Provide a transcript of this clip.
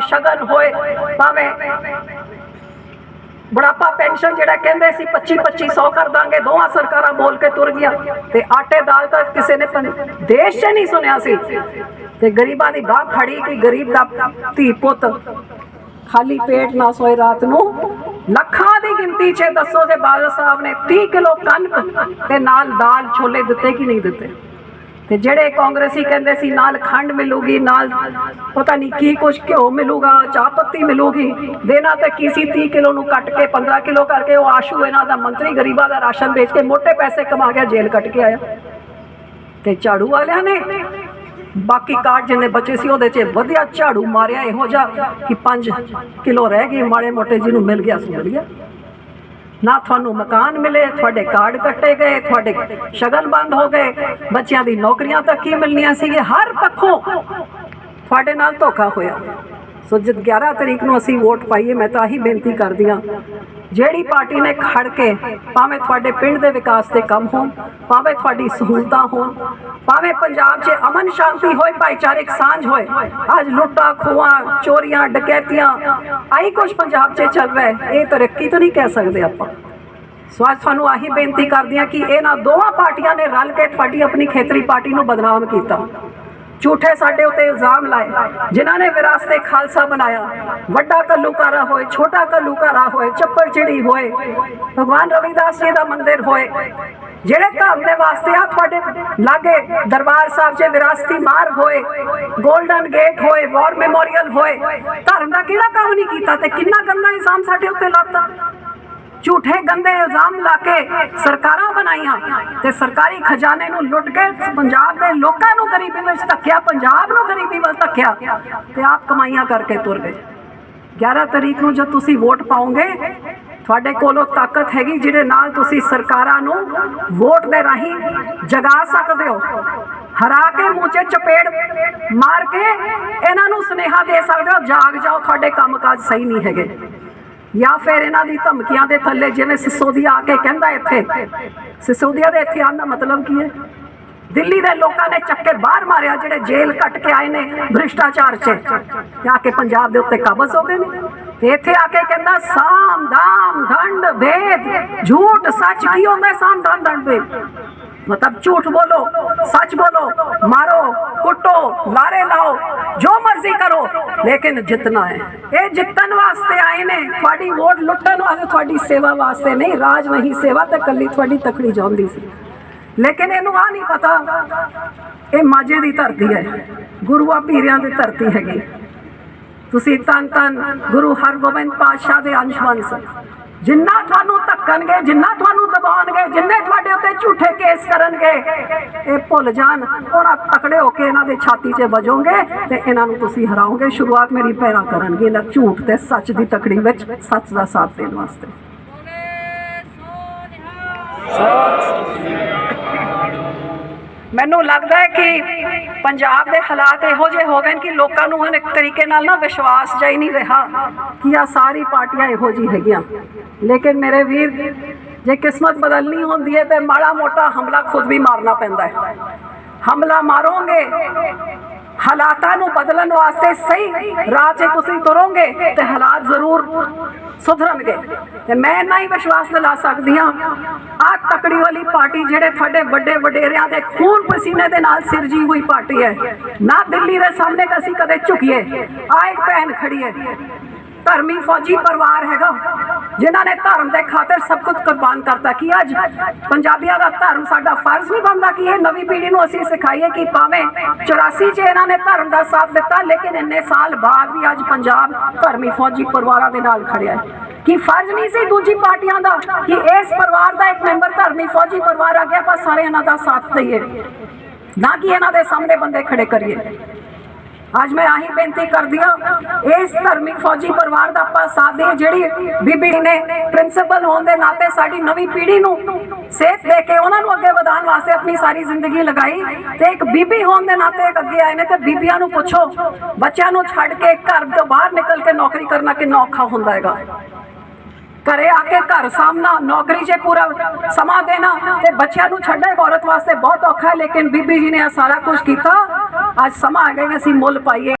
ਸ਼ਗਨ ਹੋਏ ਭਾਵੇਂ ਬੁਢਾਪਾ ਪੈਨਸ਼ਨ ਜਿਹੜਾ ਕਹਿੰਦੇ ਸੀ 25 2500 ਕਰ ਦਾਂਗੇ ਦੋਹਾਂ ਸਰਕਾਰਾਂ ਬੋਲ ਕੇ ਤੁਰ ਗਿਆ। ਤੇ ਆਟੇ ਦਾਲ ਤਾਂ ਕਿਸੇ ਨੇ ਦੇਸ਼ 'ਚ ਨਹੀਂ ਸੁਣਿਆ ਸੀ। ਤੇ ਗਰੀਬਾਂ ਦੀ ਬਾਹ ਖੜੀ ਕਿ ਗਰੀਬ ਦਾ ਧੀ ਪੁੱਤ ਖਾਲੀ ਪੇਟ ਨਾ ਸੋਏ ਰਾਤ ਨੂੰ। ਲੱਖਾਂ ਦੀ ਗਿਣਤੀ 'ਚ ਦੱਸੋ ਤੇ ਬਾਦਲ ਸਾਹਿਬ ਨੇ 30 ਕਿਲੋ ਕਣਕ ਤੇ ਨਾਲ ਦਾਲ ਛੋਲੇ ਦਿੱਤੇ ਕਿ ਨਹੀਂ ਦਿੱਤੇ? ਤੇ ਜਿਹੜੇ ਕਾਂਗਰਸੀ ਕਹਿੰਦੇ ਸੀ, ਨਾਲ ਖੰਡ ਮਿਲੂਗੀ, ਨਾਲ ਪਤਾ ਨਹੀਂ ਕੀ ਕੁਛ ਘਿਓ ਮਿਲੂਗਾ, ਚਾਹ ਪੱਤੀ ਮਿਲੂਗੀ। ਦੇਣਾ ਤਾਂ ਕੀ ਸੀ 30 ਕਿਲੋ ਨੂੰ ਕੱਟ ਕੇ 15 ਕਿਲੋ ਕਰਕੇ ਉਹ ਆਸ਼ੂ ਇਹਨਾਂ ਦਾ ਮੰਤਰੀ ਗਰੀਬਾਂ ਦਾ ਰਾਸ਼ਨ ਵੇਚ ਕੇ ਮੋٹے ਪੈਸੇ ਕਮਾ ਗਿਆ ਜੇਲ੍ਹ ਕੱਟ ਕੇ ਆਇਆ। ਤੇ ਝਾੜੂ ਵਾਲਿਆਂ ਨੇ, ਬਾਕੀ ਕਾਰਡ ਜਿੰਨੇ ਬਚੇ ਸੀ, ਉਹਦੇ 'ਚ ਵਧੀਆ ਝਾੜੂ ਮਾਰਿਆ ਇਹੋ ਜਿਹਾ ਕਿ 5 ਕਿਲੋ ਰਹਿ ਗਏ, ਮਾੜੇ ਮੋਟੇ ਜਿਹਨੂੰ ਮਿਲ ਗਿਆ, ਸੋ ਮਿਲ ਗਿਆ। ਨਾ ਤੁਹਾਨੂੰ ਮਕਾਨ ਮਿਲੇ, ਤੁਹਾਡੇ ਕਾਰਡ ਕੱਟੇ ਗਏ, ਤੁਹਾਡੇ ਸ਼ਗਨ ਬੰਦ ਹੋ ਗਏ। ਬੱਚਿਆਂ ਦੀ ਨੌਕਰੀਆਂ ਤੱਕ ਕੀ ਮਿਲਣੀਆਂ ਸੀਗੇ ਹਰ ਪੱਖੋਂ ਤੁਹਾਡੇ ਨਾਲ ਧੋਖਾ ਹੋਇਆ। ਸੋ ਜਦ 11 ਤਰੀਕ ਨੂੰ ਅਸੀਂ ਵੋਟ ਪਾਈਏ, ਮੈਂ ਤਾਂ ਆਹੀ ਬੇਨਤੀ ਕਰਦੀ ਹਾਂ, ਜਿਹੜੀ ਪਾਰਟੀ ਨੇ ਖੜ ਕੇ ਭਾਵੇਂ ਤੁਹਾਡੇ ਪਿੰਡ ਦੇ ਵਿਕਾਸ 'ਤੇ ਕੰਮ ਹੋਣ, ਭਾਵੇਂ ਤੁਹਾਡੀ ਸਹੂਲਤਾਂ ਹੋਣ, ਭਾਵੇਂ ਪੰਜਾਬ 'ਚ ਅਮਨ ਸ਼ਾਂਤੀ ਹੋਏ, ਭਾਈਚਾਰਕ ਸਾਂਝ ਹੋਏ, ਅੱਜ ਲੁੱਟਾਂ, ਖੋਹਾਂ, ਚੋਰੀਆਂ, ਡਕੈਤੀਆਂ, ਆਹੀ ਕੁਝ ਪੰਜਾਬ 'ਚ ਚੱਲ ਰਿਹਾ ਹੈ, ਇਹ ਤਰੱਕੀ ਤਾਂ ਨਹੀਂ ਕਹਿ ਸਕਦੇ ਆਪਾਂ। ਸੋ ਅੱਜ ਤੁਹਾਨੂੰ ਆਹੀ ਬੇਨਤੀ ਕਰਦੀ ਹਾਂ ਕਿ ਇਹਨਾਂ ਦੋਵਾਂ ਪਾਰਟੀਆਂ ਨੇ ਰਲ ਕੇ ਤੁਹਾਡੀ ਆਪਣੀ ਖੇਤਰੀ ਪਾਰਟੀ ਨੂੰ ਬਦਨਾਮ ਕੀਤਾ। ਝੂਠੇ ਸਾਡੇ ਉੱਤੇ ਇਲਜ਼ਾਮ ਲਾਏ, ਜਿਨ੍ਹਾਂ ਨੇ ਵਿਰਾਸਤੇ ਖਾਲਸਾ ਬਣਾਇਆ ਵੱਡਾ ਕੱਲੂਕਾਰਾ ਹੋਏ, ਛੋਟਾ ਕੱਲੂਕਾਰਾ ਹੋਏ ਚੱਪੜ ਚਿੜੀ ਹੋਏ, ਭਗਵਾਨ ਰਵਿਦਾਸ ਜੀ ਦਾ ਮੰਦਿਰ ਹੋਏ, ਜਿਹੜੇ ਧਰਮ ਦੇ ਵਾਸਤੇ ਆ ਤੁਹਾਡੇ ਲਾਗੇ ਦਰਬਾਰ ਸਾਹਿਬ 'ਚ ਵਿਰਾਸਤੀ ਮਾਰਗ ਹੋਏ 골ਡਨ ਗੇਟ ਹੋਏ, ਵਾਰ ਮੈਮੋਰੀਅਲ ਹੋਏ, ਧਰਮ ਦਾ ਕਿਹੜਾ ਕੰਮ ਨਹੀਂ ਕੀਤਾ ਤੇ ਕਿੰਨਾ ਗੰਦਾ ਇਲਜ਼ਾਮ ਸਾਡੇ ਉੱਤੇ ਲਾਤਾ? ਝੂਠੇ ਗੰਦੇ ਇਲਜ਼ਾਮ ਲਾ ਕੇ ਸਰਕਾਰਾਂ ਬਣਾਈਆਂ ਤੇ ਸਰਕਾਰੀ ਖਜ਼ਾਨੇ ਨੂੰ ਲੁੱਟ ਕੇ ਪੰਜਾਬ ਦੇ ਲੋਕਾਂ ਨੂੰ ਗਰੀਬੀ ਵਿੱਚ ਧੱਕਿਆ, ਪੰਜਾਬ ਨੂੰ ਗਰੀਬੀ ਵਿੱਚ ਧੱਕਿਆ ਤੇ ਆਪ ਕਮਾਈਆਂ ਕਰਕੇ ਤੁਰ ਗਏ। 11 ਤਰੀਕ ਨੂੰ ਜਦ ਤੁਸੀਂ ਵੋਟ ਪਾਓਗੇ, ਤੁਹਾਡੇ ਕੋਲੋਂ ਤਾਕਤ ਹੈਗੀ ਜਿਹਦੇ ਨਾਲ ਤੁਸੀਂ ਸਰਕਾਰਾਂ ਨੂੰ ਵੋਟ ਦੇ ਰਾਹੀਂ ਜਗਾ ਸਕਦੇ ਹੋ। ਹਰਾ ਕੇ ਮੂੰਹ 'ਚ ਚਪੇੜ ਮਾਰ ਕੇ ਇਹਨਾਂ ਨੂੰ ਸੁਨੇਹਾ ਦੇ ਸਕਦੇ ਹੋ, ਜਾਗ ਜਾਓ, ਤੁਹਾਡੇ ਕੰਮਕਾਜ ਸਹੀ ਨਹੀਂ ਹੈਗੇ। ਜਾਂ ਫਿਰ ਇਹਨਾਂ ਦੀ ਧਮਕੀਆਂ ਦੇ ਥੱਲੇ ਜਿਵੇਂ ਸਿਸੋਦੀਆ ਆ ਕੇ ਕਹਿੰਦਾ ਇੱਥੇ। ਸਿਸੋਦੀਆ ਦੇ ਇੱਥੇ ਆਉਣ ਦਾ ਮਤਲਬ ਕੀ ਹੈ? ਦਿੱਲੀ ਦੇ ਲੋਕਾਂ ਨੇ ਚੱਕੇ ਬਾਹਰ ਮਾਰਿਆ ਜਿਹੜੇ ਜੇਲ੍ਹ ਕੱਟ ਕੇ ਆਏ ਨੇ ਭ੍ਰਿਸ਼ਟਾਚਾਰ 'ਚ। ਤੇ ਆ ਕੇ ਪੰਜਾਬ ਦੇ ਉੱਤੇ ਕਾਬਜ਼ ਹੋ ਗਏ ਨੇ। ਤੇ ਇੱਥੇ ਆ ਕੇ ਕਹਿੰਦਾ ਸਾਮ ਦਾਮ ਦੰਡ ਭੇਦ ਝੂਠ ਸੱਚ ਕੀ ਹੁੰਦਾ ਸਾਮ ਦਾਮ ਦੰਡ ਭੇਦ मतलब झूठ बोलो सच बोलो मारो कुटो लारे लाओ जो मर्जी करो लेकिन जितना है ਇਹ ਜਿੱਤਣ ਵਾਸਤੇ ਆਏ ਨੇ ਤੁਹਾਡੀ ਵੋਟ ਲੁੱਟਣ ਵਾਸਤੇ ਤੁਹਾਡੀ ਸੇਵਾ ਵਾਸਤੇ ਨਹੀਂ ਰਾਜ ਨਹੀਂ ਸੇਵਾ ਤੇ ਕੱਲੀ ਤੁਹਾਡੀ ਤਕੜੀ ਜਾਂਦੀ ਸੀ ਲੇਕਿਨ ਇਹਨੂੰ ਆ ਨਹੀਂ ਪਤਾ ਇਹ ਮਾਝੇ ਦੀ ਧਰਤੀ ਹੈ ਗੁਰੂਆਂ ਪੀਰਿਆਂ ਦੀ ਧਰਤੀ ਹੈਗੀ ਤੁਸੀਂ ਤਨ ਤਨ ਗੁਰੂ ਹਰਗੋਬਿੰਦ ਪਾਤਸ਼ਾਹ ਦੇ ਅੰਸ਼ ਵੰਸ ਜਿੰਨਾ ਤੁਹਾਨੂੰ ਧੱਕਣਗੇ ਜਿੰਨਾ ਤੁਹਾਨੂੰ ਦਬਾਉਣਗੇ ਜਿੰਨੇ ਤੁਹਾਡੇ ਉੱਤੇ ਝੂਠੇ ਕੇਸ ਕਰਨਗੇ। ਇਹ ਭੁੱਲ ਜਾਣ। ਉਹਨਾਂ ਤਕੜੇ ਹੋ ਕੇ ਇਹਨਾਂ ਦੇ ਛਾਤੀ 'ਚ ਵਜੋਗੇ ਤੇ ਇਹਨਾਂ ਨੂੰ ਤੁਸੀਂ ਹਰਾਓਗੇ। ਸ਼ੁਰੂਆਤ ਮੇਰੀ ਪੈਰਾ ਕਰਨਗੇ। ਇਹਨਾਂ ਝੂਠ ਤੇ ਸੱਚ ਦੀ ਤਕੜੀ ਵਿੱਚ ਸੱਚ ਦਾ ਸਾਥ ਦੇਣ ਵਾਸਤੇ। ਮੈਨੂੰ ਲੱਗਦਾ ਹੈ ਕਿ ਪੰਜਾਬ ਦੇ ਹਾਲਾਤ ਇਹੋ ਜਿਹੇ ਹੋ ਗਏ ਕਿ ਲੋਕਾਂ ਨੂੰ ਹੁਣ ਇੱਕ ਤਰੀਕੇ ਨਾਲ ਨਾ ਵਿਸ਼ਵਾਸ ਜਾਈ ਨਹੀਂ ਰਿਹਾ ਕਿ ਆ ਸਾਰੀ ਪਾਰਟੀਆਂ ਇਹੋ ਜਿਹੀ ਹੈਗੀਆਂ। ਲੇਕਿਨ ਮੇਰੇ ਵੀਰ ਜੇ ਕਿਸਮਤ ਬਦਲਣੀ ਹੁੰਦੀ ਹੈ ਤੇ ਮਾੜਾ ਮੋਟਾ ਹਮਲਾ ਖੁਦ ਵੀ ਮਾਰਨਾ ਪੈਂਦਾ ਹੈ। ਹਮਲਾ ਮਾਰੋਗੇ, ਹਾਲਾਤਾਂ ਨੂੰ ਬਦਲਣ ਵਾਸਤੇ ਸਹੀ ਰਾਹ 'ਤੇ ਤੁਸੀਂ ਤੁਰੋਗੇ ਤੇ ਹਾਲਾਤ ਜ਼ਰੂਰ ਸੁਧਰਨਗੇ। ਤੇ ਮੈਂ ਇੰਨਾ ਹੀ ਵਿਸ਼ਵਾਸ ਦਿਲਾ ਸਕਦੀ ਹਾਂ ਆ ਤਕੜੀ ਵਾਲੀ ਪਾਰਟੀ ਜਿਹੜੇ ਤੁਹਾਡੇ ਵੱਡੇ ਵਡੇਰਿਆਂ ਦੇ ਖੂਨ ਪਸੀਨੇ ਦੇ ਨਾਲ ਸਿਰਜੀ ਹੋਈ ਪਾਰਟੀ ਹੈ, ਨਾ ਦਿੱਲੀ ਦੇ ਸਾਹਮਣੇ ਅਸੀਂ ਕਦੇ ਝੁਕੀਏ ਆ ਇੱਕ ਭੈਣ ਖੜੀ ਹੈ। ਧਰਮੀ ਫੌਜੀ ਪਰਿਵਾਰ ਹੈਗਾ, ਜਿਨ੍ਹਾਂ ਨੇ ਧਰਮ ਦੇ ਖਾਤਰ ਸਭ ਕੁਝ ਕੁਰਬਾਨ ਕਰਤਾ। ਕਿ ਅੱਜ ਪੰਜਾਬੀਆਂ ਦਾ ਧਰਮ ਸਾਡਾ ਫਰਜ਼ ਨਹੀਂ ਬਣਦਾ ਕਿ ਇਹ ਨਵੀਂ ਪੀੜ੍ਹੀ ਨੂੰ ਅਸੀਂ ਸਿਖਾਈਏ ਕਿ ਭਾਵੇਂ 84 ਚ ਇਹਨਾਂ ਨੇ ਧਰਮ ਦਾ ਸਾਥ ਦਿੱਤਾ, ਲੇਕਿਨ ਇੰਨੇ ਸਾਲ ਬਾਅਦ ਵੀ ਅੱਜ ਪੰਜਾਬ ਧਰਮੀ ਫੌਜੀ ਪਰਿਵਾਰਾਂ ਦੇ ਨਾਲ ਖੜਿਆ ਹੈ। ਕਿ ਫਰਜ਼ ਨਹੀਂ ਸੀ ਦੂਜੀ ਪਾਰਟੀਆਂ ਦਾ ਕਿ ਇਸ ਪਰਿਵਾਰ ਦਾ ਇੱਕ ਮੈਂਬਰ ਧਰਮੀ ਫੌਜੀ ਪਰਿਵਾਰ ਆ ਗਿਆ, ਆਪਾਂ ਸਾਰੇ ਇਹਨਾਂ ਦਾ ਸਾਥ ਦਈਏ, ਨਾ ਕਿ ਇਹਨਾਂ ਦੇ ਸਾਹਮਣੇ ਬੰਦੇ ਖੜੇ ਕਰੀਏ। ਅੱਜ ਮੈਂ ਆਹੀ ਬੇਨਤੀ ਕਰਦੀ ਹਾਂ, ਇਸ ਧਰਮੀ ਫੌਜੀ ਪਰਿਵਾਰ ਦਾ ਆਪਾਂ ਸਾਥ ਦੇ ਜਿਹੜੀ ਬੀਬੀ ਨੇ ਪ੍ਰਿੰਸੀਪਲ ਹੋਣ ਦੇ ਨਾਤੇ ਸਾਡੀ ਨਵੀਂ ਪੀੜ੍ਹੀ ਨੂੰ ਸੇਧ ਦੇ ਕੇ ਉਹਨਾਂ ਨੂੰ ਅੱਗੇ ਵਧਾਉਣ ਵਾਸਤੇ ਆਪਣੀ ਸਾਰੀ ਜ਼ਿੰਦਗੀ ਲਗਾਈ ਤੇ ਇੱਕ ਬੀਬੀ ਹੋਣ ਦੇ ਨਾਤੇ ਇੱਕ ਅੱਗੇ ਆਏ ਨੇ ਤੇ ਬੀਬੀਆਂ ਨੂੰ ਪੁੱਛੋ, ਬੱਚਿਆਂ ਨੂੰ ਛੱਡ ਕੇ ਘਰ ਤੋਂ ਬਾਹਰ ਨਿਕਲ ਕੇ ਨੌਕਰੀ ਕਰਨਾ ਕਿੰਨਾ ਔਖਾ ਹੁੰਦਾ ਹੈਗਾ। ਘਰੇ ਆ ਕੇ ਘਰ ਸਾਹਮਣਾ, ਨੌਕਰੀ 'ਚ ਪੂਰਾ ਸਮਾਂ ਦੇਣਾ, ਤੇ ਬੱਚਿਆਂ ਨੂੰ ਛੱਡਣਾ ਇੱਕ ਔਰਤ ਵਾਸਤੇ ਬਹੁਤ ਔਖਾ ਹੈ, ਲੇਕਿਨ ਬੀਬੀ ਜੀ ਨੇ ਇਹ ਸਾਰਾ ਕੁਝ ਕੀਤਾ। ਅੱਜ ਸਮਾਂ ਆ ਗਿਆ ਅਸੀਂ ਮੁੱਲ ਪਾਈਏ।